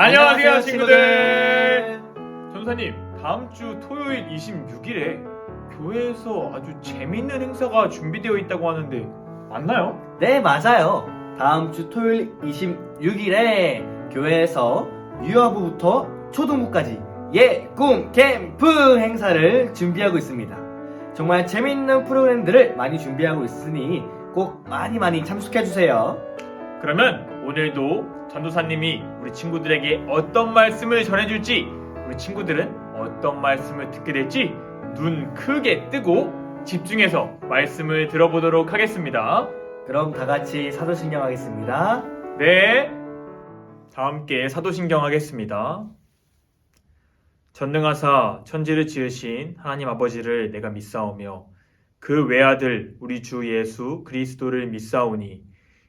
안녕하세요 친구들 전사님 다음 주 토요일 26일에 교회에서 아주 재밌는 행사가 준비되어 있다고 하는데 맞나요? 네, 맞아요. 다음 주 토요일 26일에 교회에서 유아부부터 초등부까지 예 꿈 캠프 행사를 준비하고 있습니다. 정말 재밌는 프로그램들을 많이 준비하고 있으니 꼭 많이 많이 참석해 주세요. 그러면 오늘도 전도사님이 우리 친구들에게 어떤 말씀을 전해줄지 우리 친구들은 어떤 말씀을 듣게 될지 눈 크게 뜨고 집중해서 말씀을 들어보도록 하겠습니다. 그럼 다 같이 사도신경 하겠습니다. 네. 다 함께 사도신경 하겠습니다. 전능하사 천지를 지으신 하나님 아버지를 내가 믿사오며 그 외아들 우리 주 예수 그리스도를 믿사오니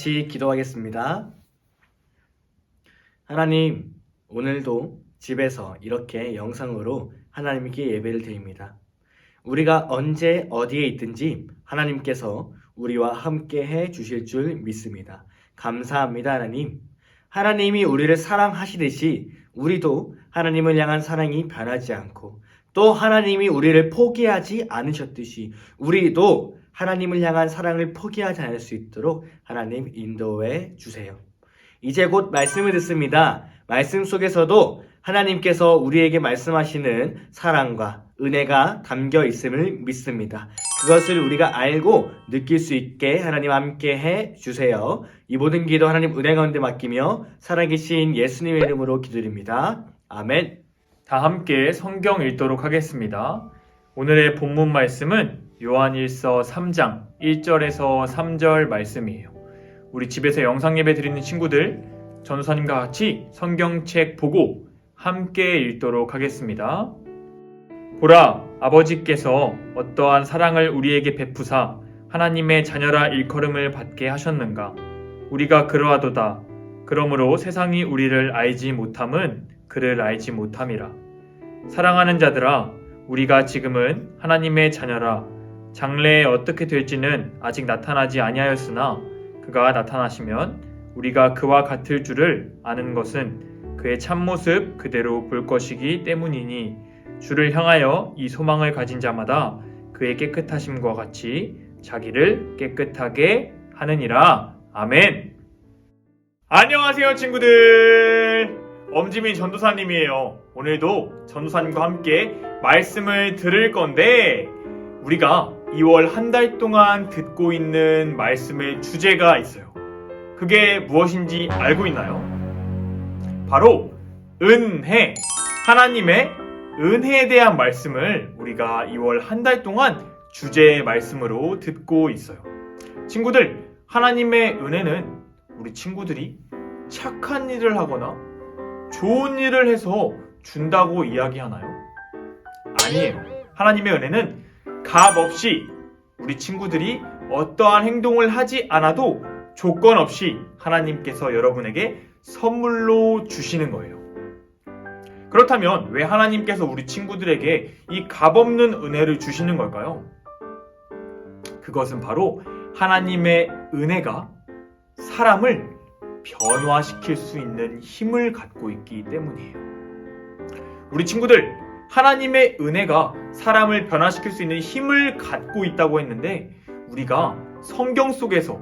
같이 기도하겠습니다. 하나님, 오늘도 집에서 이렇게 영상으로 하나님께 예배를 드립니다. 우리가 언제 어디에 있든지 하나님께서 우리와 함께 해 주실 줄 믿습니다. 감사합니다, 하나님. 하나님이 우리를 사랑하시듯이 우리도 하나님을 향한 사랑이 변하지 않고 또 하나님이 우리를 포기하지 않으셨듯이 우리도 하나님을 향한 사랑을 포기하지 않을 수 있도록 하나님 인도해 주세요. 이제 곧 말씀을 듣습니다. 말씀 속에서도 하나님께서 우리에게 말씀하시는 사랑과 은혜가 담겨 있음을 믿습니다. 그것을 우리가 알고 느낄 수 있게 하나님 함께 해 주세요. 이 모든 기도 하나님 은혜 가운데 맡기며 살아계신 예수님의 이름으로 기도드립니다. 아멘. 다 함께 성경 읽도록 하겠습니다. 오늘의 본문 말씀은 요한일서 3장 1절에서 3절 말씀이에요. 우리 집에서 영상 예배 드리는 친구들 전사님과 같이 성경책 보고 함께 읽도록 하겠습니다. 보라 아버지께서 어떠한 사랑을 우리에게 베푸사 하나님의 자녀라 일컬음을 받게 하셨는가 우리가 그러하도다 그러므로 세상이 우리를 알지 못함은 그를 알지 못함이라 사랑하는 자들아 우리가 지금은 하나님의 자녀라 장래에 어떻게 될지는 아직 나타나지 아니하였으나 그가 나타나시면 우리가 그와 같을 줄을 아는 것은 그의 참모습 그대로 볼 것이기 때문이니 주를 향하여 이 소망을 가진 자마다 그의 깨끗하심과 같이 자기를 깨끗하게 하느니라. 아멘. 안녕하세요, 친구들. 엄지민 전도사님이에요. 오늘도 전도사님과 함께 말씀을 들을 건데, 우리가 2월 한 달 동안 듣고 있는 말씀의 주제가 있어요. 그게 무엇인지 알고 있나요? 바로 은혜. 하나님의 은혜에 대한 말씀을 우리가 2월 한 달 동안 주제의 말씀으로 듣고 있어요. 친구들, 하나님의 은혜는 우리 친구들이 착한 일을 하거나 좋은 일을 해서 준다고 이야기하나요? 아니에요. 하나님의 은혜는 값 없이 우리 친구들이 어떠한 행동을 하지 않아도 조건 없이 하나님께서 여러분에게 선물로 주시는 거예요. 그렇다면 왜 하나님께서 우리 친구들에게 이 값없는 은혜를 주시는 걸까요? 그것은 바로 하나님의 은혜가 사람을 변화시킬 수 있는 힘을 갖고 있기 때문이에요. 우리 친구들, 하나님의 은혜가 사람을 변화시킬 수 있는 힘을 갖고 있다고 했는데, 우리가 성경 속에서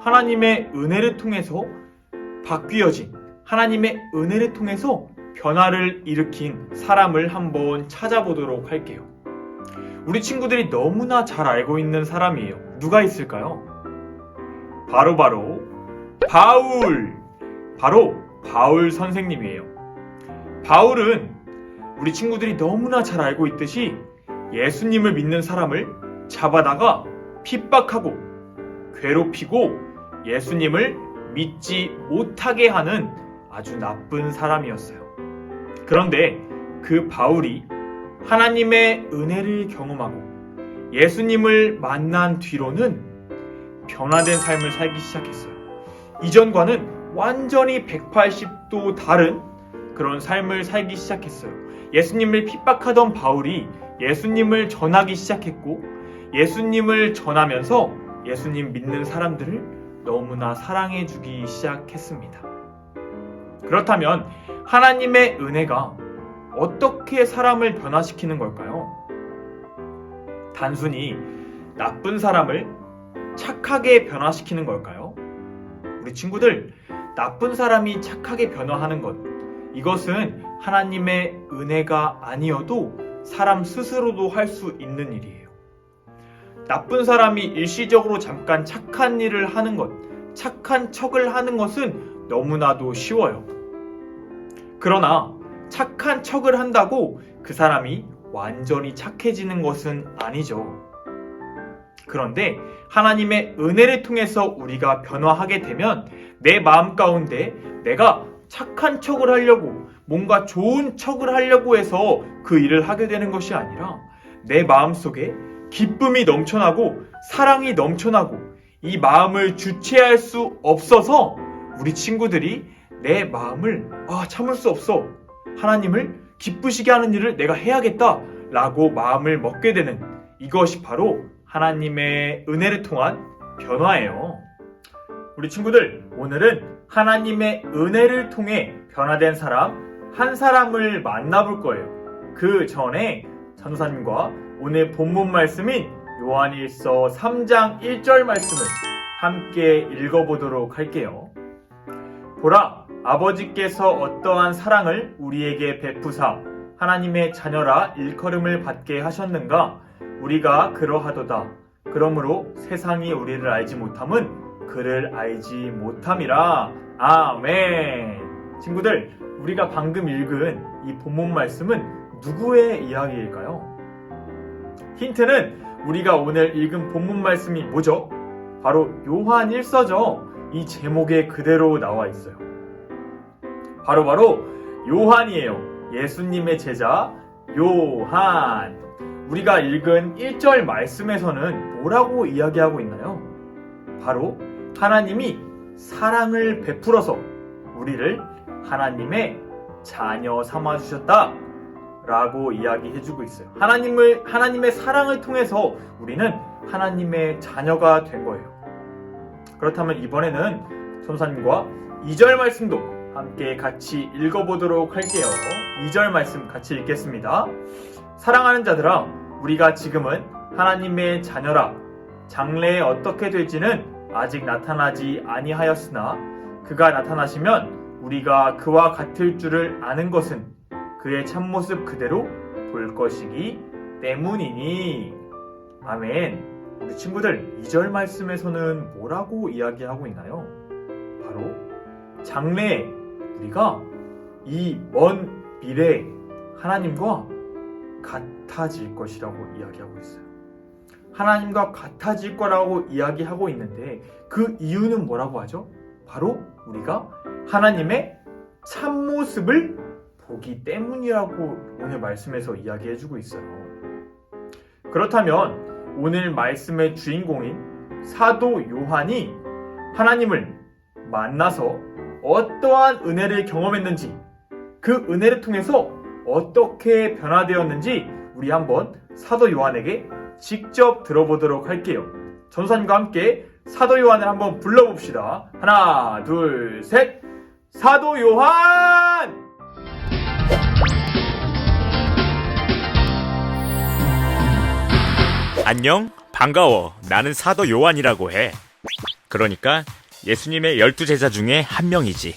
하나님의 은혜를 통해서 바뀌어진 하나님의 은혜를 통해서 변화를 일으킨 사람을 한번 찾아보도록 할게요. 우리 친구들이 너무나 잘 알고 있는 사람이에요. 누가 있을까요? 바로 바로 바울. 바로 바울 선생님이에요. 바울은 우리 친구들이 너무나 잘 알고 있듯이 예수님을 믿는 사람을 잡아다가 핍박하고 괴롭히고 예수님을 믿지 못하게 하는 아주 나쁜 사람이었어요. 그런데 그 바울이 하나님의 은혜를 경험하고 예수님을 만난 뒤로는 변화된 삶을 살기 시작했어요. 이전과는 완전히 180도 다른 그런 삶을 살기 시작했어요. 예수님을 핍박하던 바울이 예수님을 전하기 시작했고 예수님을 전하면서 예수님 믿는 사람들을 너무나 사랑해주기 시작했습니다. 그렇다면 하나님의 은혜가 어떻게 사람을 변화시키는 걸까요? 단순히 나쁜 사람을 착하게 변화시키는 걸까요? 우리 친구들, 나쁜 사람이 착하게 변화하는 것, 이것은 하나님의 은혜가 아니어도 사람 스스로도 할 수 있는 일이에요. 나쁜 사람이 일시적으로 잠깐 착한 일을 하는 것, 착한 척을 하는 것은 너무나도 쉬워요. 그러나 착한 척을 한다고 그 사람이 완전히 착해지는 것은 아니죠. 그런데 하나님의 은혜를 통해서 우리가 변화하게 되면 내 마음 가운데 내가 착한 척을 하려고 뭔가 좋은 척을 하려고 해서 그 일을 하게 되는 것이 아니라 내 마음 속에 기쁨이 넘쳐나고 사랑이 넘쳐나고 이 마음을 주체할 수 없어서 우리 친구들이 내 마음을 아 참을 수 없어 하나님을 기쁘시게 하는 일을 내가 해야겠다 라고 마음을 먹게 되는 이것이 바로 하나님의 은혜를 통한 변화예요. 우리 친구들 오늘은 하나님의 은혜를 통해 변화된 사람 한 사람을 만나볼 거예요. 그 전에 전도사님과 오늘 본문 말씀인 요한일서 3장 1절 말씀을 함께 읽어보도록 할게요. 보라, 아버지께서 어떠한 사랑을 우리에게 베푸사 하나님의 자녀라 일컬음을 받게 하셨는가? 우리가 그러하도다. 그러므로 세상이 우리를 알지 못함은 그를 알지 못함이라. 아멘. 친구들, 우리가 방금 읽은 이 본문 말씀은 누구의 이야기일까요? 힌트는 우리가 오늘 읽은 본문 말씀이 뭐죠? 바로 요한 1서죠. 이 제목에 그대로 나와 있어요. 바로바로 요한이에요. 예수님의 제자 요한. 우리가 읽은 1절 말씀에서는 뭐라고 이야기하고 있나요? 바로 하나님이 사랑을 베풀어서 우리를 하나님의 자녀 삼아 주셨다. 라고 이야기해 주고 있어요. 하나님을, 하나님의 사랑을 통해서 우리는 하나님의 자녀가 된 거예요. 그렇다면 이번에는 전사님과 2절 말씀도 함께 같이 읽어보도록 할게요. 2절 말씀 같이 읽겠습니다. 사랑하는 자들아, 우리가 지금은 하나님의 자녀라. 장래에 어떻게 될지는 아직 나타나지 아니하였으나 그가 나타나시면 우리가 그와 같을 줄을 아는 것은 그의 참모습 그대로 볼 것이기 때문이니. 아멘. 우리 친구들, 2절 말씀에서는 뭐라고 이야기하고 있나요? 바로 장래에 우리가 이 먼 미래에 하나님과 같아질 것이라고 이야기하고 있어요. 하나님과 같아질 거라고 이야기하고 있는데 그 이유는 뭐라고 하죠? 바로 우리가 하나님의 참모습을 보기 때문이라고 오늘 말씀에서 이야기해주고 있어요. 그렇다면 오늘 말씀의 주인공인 사도 요한이 하나님을 만나서 어떠한 은혜를 경험했는지 그 은혜를 통해서 어떻게 변화되었는지 우리 한번 사도 요한에게 직접 들어보도록 할게요. 전사님과 함께 사도 요한을 한번 불러봅시다. 하나, 둘, 셋. 사도 요한! 안녕, 반가워. 나는 사도 요한이라고 해. 그러니까 예수님의 열두 제자 중에 한 명이지.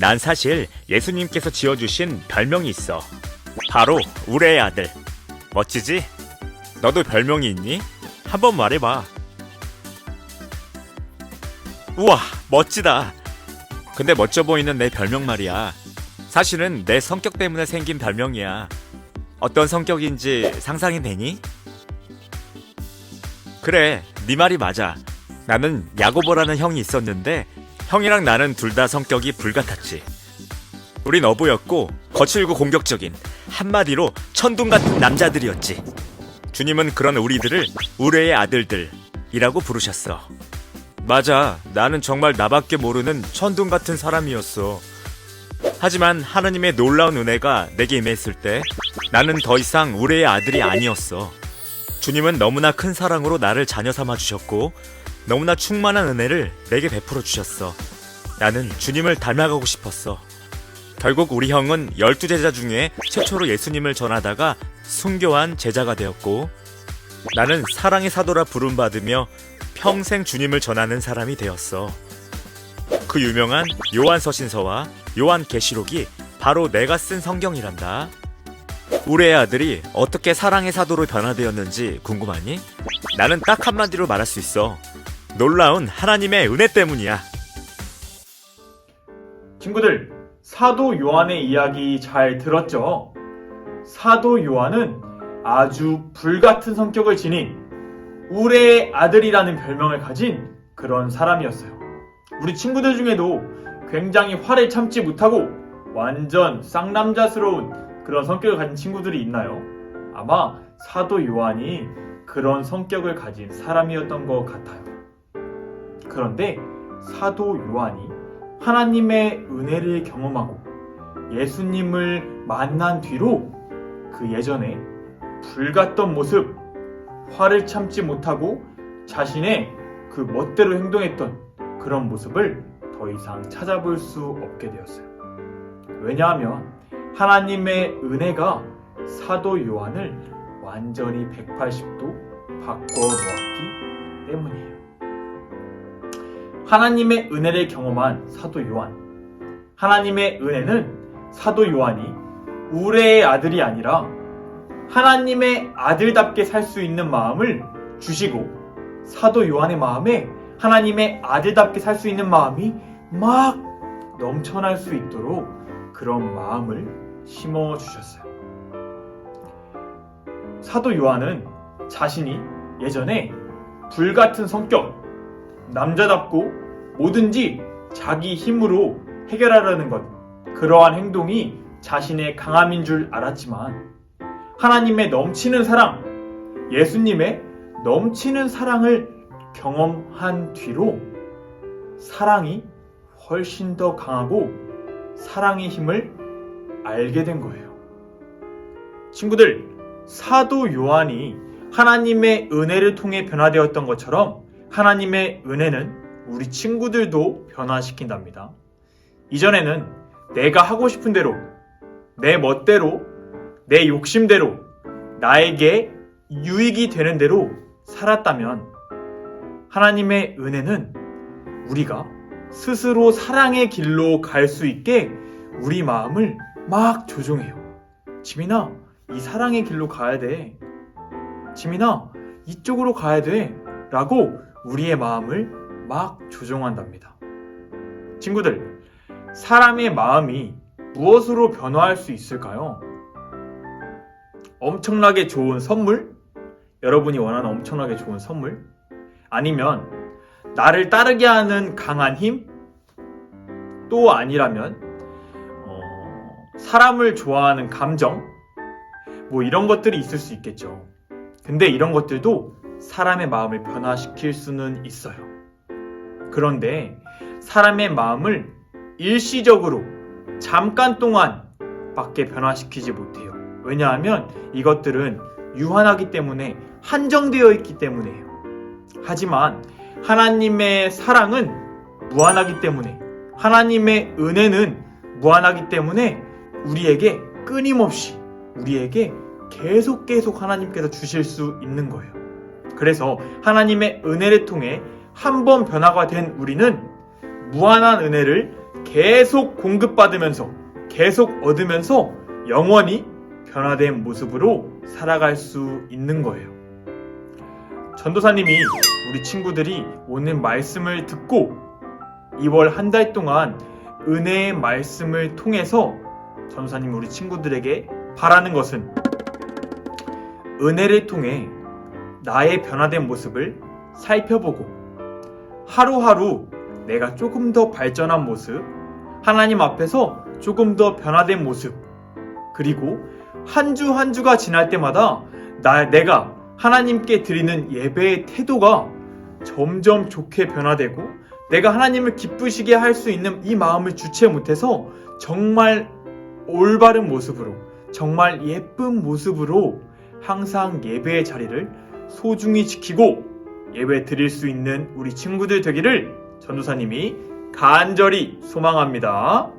난 사실 예수님께서 지어주신 별명이 있어. 바로 우레의 아들. 멋지지? 너도 별명이 있니? 한번 말해봐. 우와, 멋지다. 근데 멋져 보이는 내 별명 말이야. 사실은 내 성격 때문에 생긴 별명이야. 어떤 성격인지 상상이 되니? 그래, 네 말이 맞아. 나는 야고보라는 형이 있었는데 형이랑 나는 둘 다 성격이 불같았지. 우린 어부였고 거칠고 공격적인 한마디로 천둥 같은 남자들이었지. 주님은 그런 우리들을 우레의 아들들이라고 부르셨어. 맞아, 나는 정말 나밖에 모르는 천둥 같은 사람이었어. 하지만 하나님의 놀라운 은혜가 내게 임했을 때 나는 더 이상 우레의 아들이 아니었어. 주님은 너무나 큰 사랑으로 나를 자녀 삼아 주셨고 너무나 충만한 은혜를 내게 베풀어 주셨어. 나는 주님을 닮아가고 싶었어. 결국 우리 형은 열두 제자 중에 최초로 예수님을 전하다가 순교한 제자가 되었고 나는 사랑의 사도라 부름받으며 평생 주님을 전하는 사람이 되었어. 그 유명한 요한 서신서와 요한 계시록이 바로 내가 쓴 성경이란다. 우리의 아들이 어떻게 사랑의 사도로 변화되었는지 궁금하니? 나는 딱 한마디로 말할 수 있어. 놀라운 하나님의 은혜 때문이야. 친구들, 사도 요한의 이야기 잘 들었죠? 사도 요한은 아주 불같은 성격을 지닌 우레의 아들이라는 별명을 가진 그런 사람이었어요. 우리 친구들 중에도 굉장히 화를 참지 못하고 완전 쌍남자스러운 그런 성격을 가진 친구들이 있나요? 아마 사도 요한이 그런 성격을 가진 사람이었던 것 같아요. 그런데 사도 요한이 하나님의 은혜를 경험하고 예수님을 만난 뒤로 그 예전에 불같던 모습, 화를 참지 못하고 자신의 그 멋대로 행동했던 그런 모습을 더 이상 찾아볼 수 없게 되었어요. 왜냐하면 하나님의 은혜가 사도 요한을 완전히 180도 바꿔 놓았기 때문이에요. 하나님의 은혜를 경험한 사도 요한. 하나님의 은혜는 사도 요한이 우레의 아들이 아니라 하나님의 아들답게 살 수 있는 마음을 주시고 사도 요한의 마음에 하나님의 아들답게 살 수 있는 마음이 막 넘쳐날 수 있도록 그런 마음을 심어 주셨어요. 사도 요한은 자신이 예전에 불같은 성격, 남자답고 뭐든지 자기 힘으로 해결하려는 것, 그러한 행동이 자신의 강함인 줄 알았지만 하나님의 넘치는 사랑, 예수님의 넘치는 사랑을 경험한 뒤로 사랑이 훨씬 더 강하고 사랑의 힘을 알게 된 거예요. 친구들, 사도 요한이 하나님의 은혜를 통해 변화되었던 것처럼 하나님의 은혜는 우리 친구들도 변화시킨답니다. 이전에는 내가 하고 싶은 대로, 내 멋대로, 내 욕심대로, 나에게 유익이 되는 대로 살았다면 하나님의 은혜는 우리가 스스로 사랑의 길로 갈 수 있게 우리 마음을 막 조종해요. 지민아, 이 사랑의 길로 가야 돼. 지민아, 이쪽으로 가야 돼. 라고 우리의 마음을 막 조종한답니다. 친구들, 사람의 마음이 무엇으로 변화할 수 있을까요? 엄청나게 좋은 선물? 여러분이 원하는 엄청나게 좋은 선물? 아니면 나를 따르게 하는 강한 힘? 또 아니라면 어, 사람을 좋아하는 감정? 뭐 이런 것들이 있을 수 있겠죠. 근데 이런 것들도 사람의 마음을 변화시킬 수는 있어요. 그런데 사람의 마음을 일시적으로 잠깐 동안 밖에 변화시키지 못해요. 왜냐하면 이것들은 유한하기 때문에 한정되어 있기 때문에요. 하지만 하나님의 사랑은 무한하기 때문에 하나님의 은혜는 무한하기 때문에 우리에게 끊임없이 우리에게 계속 계속 하나님께서 주실 수 있는 거예요. 그래서 하나님의 은혜를 통해 한 번 변화가 된 우리는 무한한 은혜를 계속 공급받으면서 계속 얻으면서 영원히 변화된 모습으로 살아갈 수 있는 거예요. 전도사님이 우리 친구들이 오늘 말씀을 듣고 2월 한 달 동안 은혜의 말씀을 통해서 전도사님 우리 친구들에게 바라는 것은 은혜를 통해 나의 변화된 모습을 살펴보고 하루하루 내가 조금 더 발전한 모습, 하나님 앞에서 조금 더 변화된 모습, 그리고 한 주 한 주가 지날 때마다 나, 내가 하나님께 드리는 예배의 태도가 점점 좋게 변화되고 내가 하나님을 기쁘시게 할 수 있는 이 마음을 주체 못해서 정말 올바른 모습으로 정말 예쁜 모습으로 항상 예배의 자리를 소중히 지키고 예배 드릴 수 있는 우리 친구들 되기를 전도사님이 간절히 소망합니다.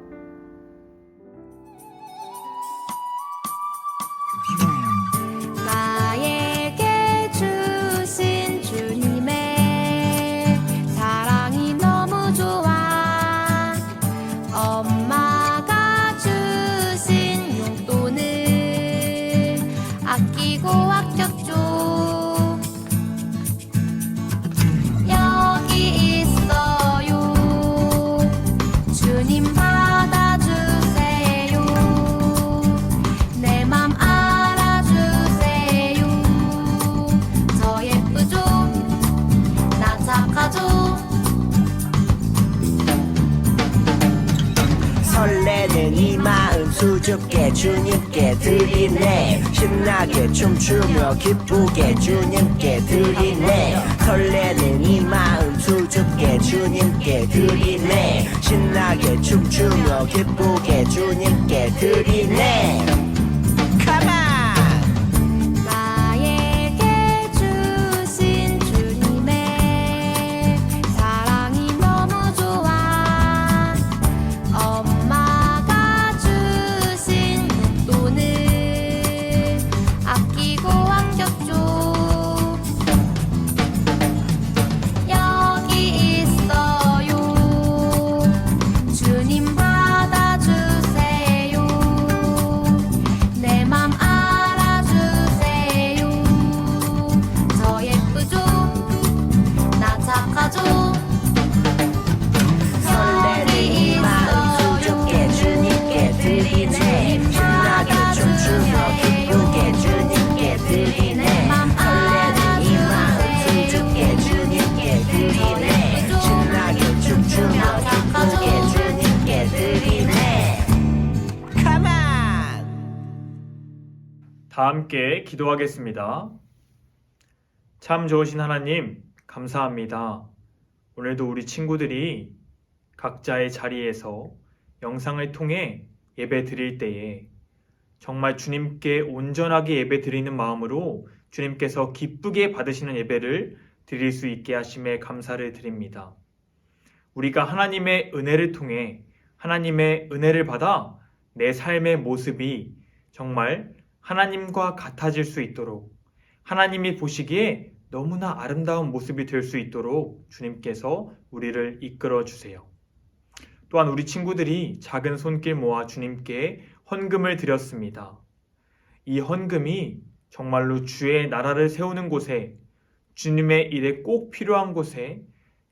기쁘게 주님께 드리네. 설레는 이 마음 수줍게 주님께 드리네. 신나게 춤추며 기쁘게 주님께 드리네 다 함께 기도하겠습니다. 참 좋으신 하나님, 감사합니다. 오늘도 우리 친구들이 각자의 자리에서 영상을 통해 예배 드릴 때에 정말 주님께 온전하게 예배 드리는 마음으로 주님께서 기쁘게 받으시는 예배를 드릴 수 있게 하심에 감사를 드립니다. 우리가 하나님의 은혜를 통해 하나님의 은혜를 받아 내 삶의 모습이 정말 하나님과 같아질 수 있도록 하나님이 보시기에 너무나 아름다운 모습이 될 수 있도록 주님께서 우리를 이끌어 주세요. 또한 우리 친구들이 작은 손길 모아 주님께 헌금을 드렸습니다. 이 헌금이 정말로 주의 나라를 세우는 곳에 주님의 일에 꼭 필요한 곳에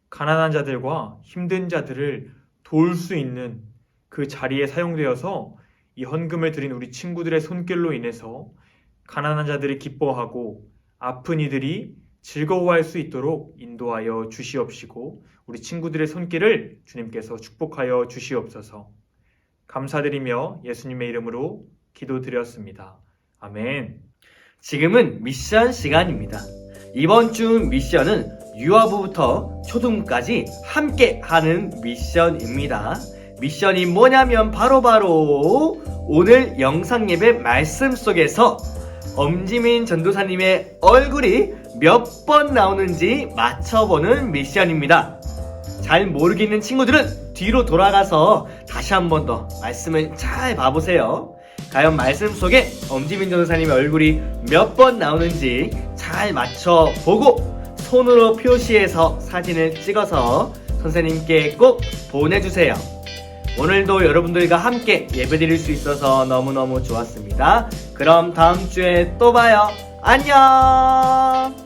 가난한 자들과 힘든 자들을 도울 수 있는 그 자리에 사용되어서 이 헌금을 드린 우리 친구들의 손길로 인해서 가난한 자들이 기뻐하고 아픈 이들이 즐거워할 수 있도록 인도하여 주시옵시고 우리 친구들의 손길을 주님께서 축복하여 주시옵소서. 감사드리며 예수님의 이름으로 기도드렸습니다. 아멘. 지금은 미션 시간입니다. 이번 주 미션은 유아부부터 초등까지 함께 하는 미션입니다. 미션이 뭐냐면 바로 바로 오늘 영상 예배 말씀 속에서 엄지민 전도사님의 얼굴이 몇 번 나오는지 맞춰보는 미션입니다. 잘 모르겠는 친구들은 뒤로 돌아가서 다시 한 번 더 말씀을 잘 봐보세요. 과연 말씀 속에 엄지민 전도사님의 얼굴이 몇 번 나오는지 잘 맞춰보고 손으로 표시해서 사진을 찍어서 선생님께 꼭 보내주세요. 오늘도 여러분들과 함께 예배드릴 수 있어서 너무너무 좋았습니다. 그럼 다음 주에 또 봐요. 안녕!